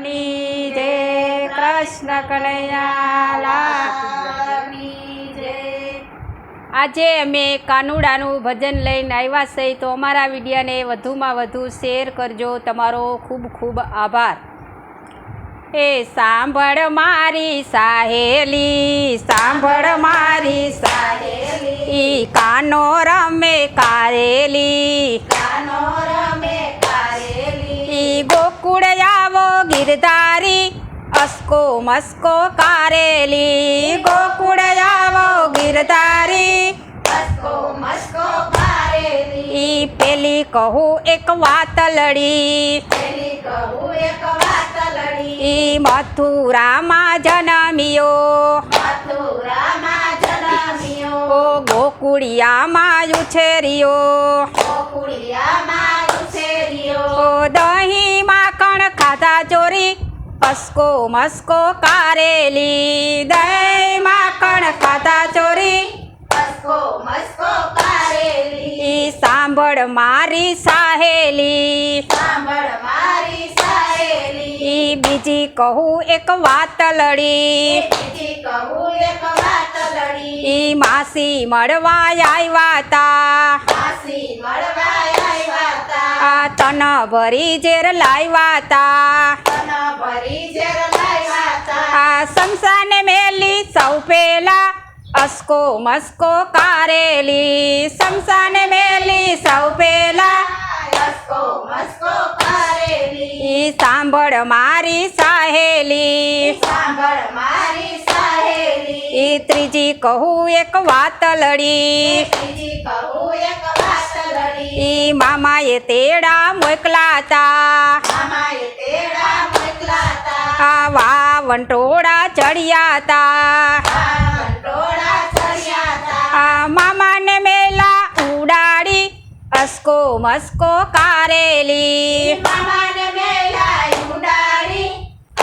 ની જય કૃષ્ણ કનૈયા આજે અમે કાનુડાનું ભજન લઈને આવ્યા છે, તો અમારા વિડીયોને વધુમાં વધુ શેર કરજો. તમારો ખૂબ ખૂબ આભાર. એ સાંભળ મારી સાહેલી, સાંભળ મારી સાહેલી. કાનો રમે કારેલી. ગિરધારી અસ્કો મસ્કો કારેલી ગોકુળ આવો ગિરધારી ઈ પેલી કહું એક વાત લડી ઈ મથુરામાં જન્મ્યો ઓ ગોકુળિયામાં ઉછેર્યો ખાધા અસ્કો મસ્કો કારેલી. દહીં માખણ ખાતા ચોરી. ઈ સાંભળ મારી સાહેલી. ઈ બીજી કહું એક વાત લડી. ઈ માસી મળવા આવ્યા તા. આ તન ભરી ઝેર લાવ્યા તા આ સંસાને મેલી સૌ પેલા અસ્કો મસ્કો કારેલી. સંસાને મેલી સૌ પેલા સાંભળ મારી સાહેલી. સાંભળ મારી ત્રીજી કહું એક વાત લડી. એ મામાએ તેડા મોકલાતા. હતા આવા વંટોળા ચડ્યા હતા આ મામા ચડ્યા મામાને મેલા ઉડાડી અસ્કો મસ્કો કારેલી મામાને મેલાય ઉડાડી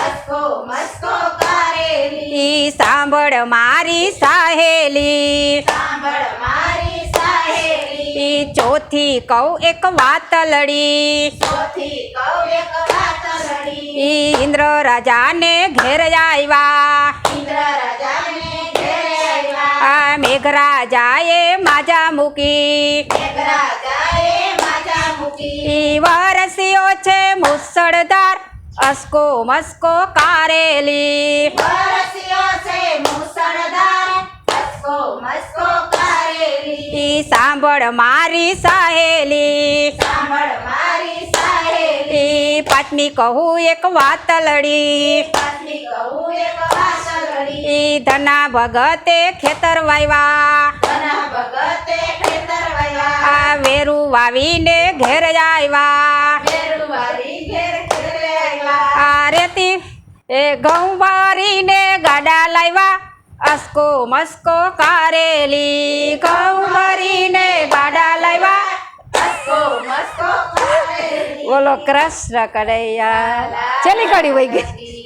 અસ્કો મસ્કો કારેલી ઈ સાંભળ મારી સહેલી. સાંભળ મારી સહેલી. ચોથી કહું એક વાત લડી. ચોથી કહું એક વાત લડી. ઇન્દ્ર રાજાને ઘેર આવ્યા. ઇન્દ્ર રાજાને ઘેરે આવ્યા. આ મેઘરાજાએ માજા મૂકી. મેઘરાજાએ માજા મૂકી. વરસ્યો છે મુસળધાર. અસ્કો મસ્કો કારેલી. વરસ્યો છે મુસળધાર. અસ્કો મસ્કો કારેલી. ઈ સાંભળ મારી સહેલી. સાંભળ મારી સહેલી. પાંચમી કહું એક વાત લડી પાછી કહું એક વાત લડી ઈ ધના ભગતે ખેતર વાયવા. ધના ભગતે ખેતર વાયવા. આ વેરું વાવીને ઘેર આવ્યા ફેરવારી ઘેર ઘેરે આવ્યા આ રેતી એ ઘઉં વારીને ગાડા લાવ્યા અસ્કો મસ્કો કારેલી. ઘઉં ભરીને ગાડા લાવ્યા અસ્કો મસ્કો બોલો કૃષ્ણ કડૈયા ચલી કડી વહી ગઈ?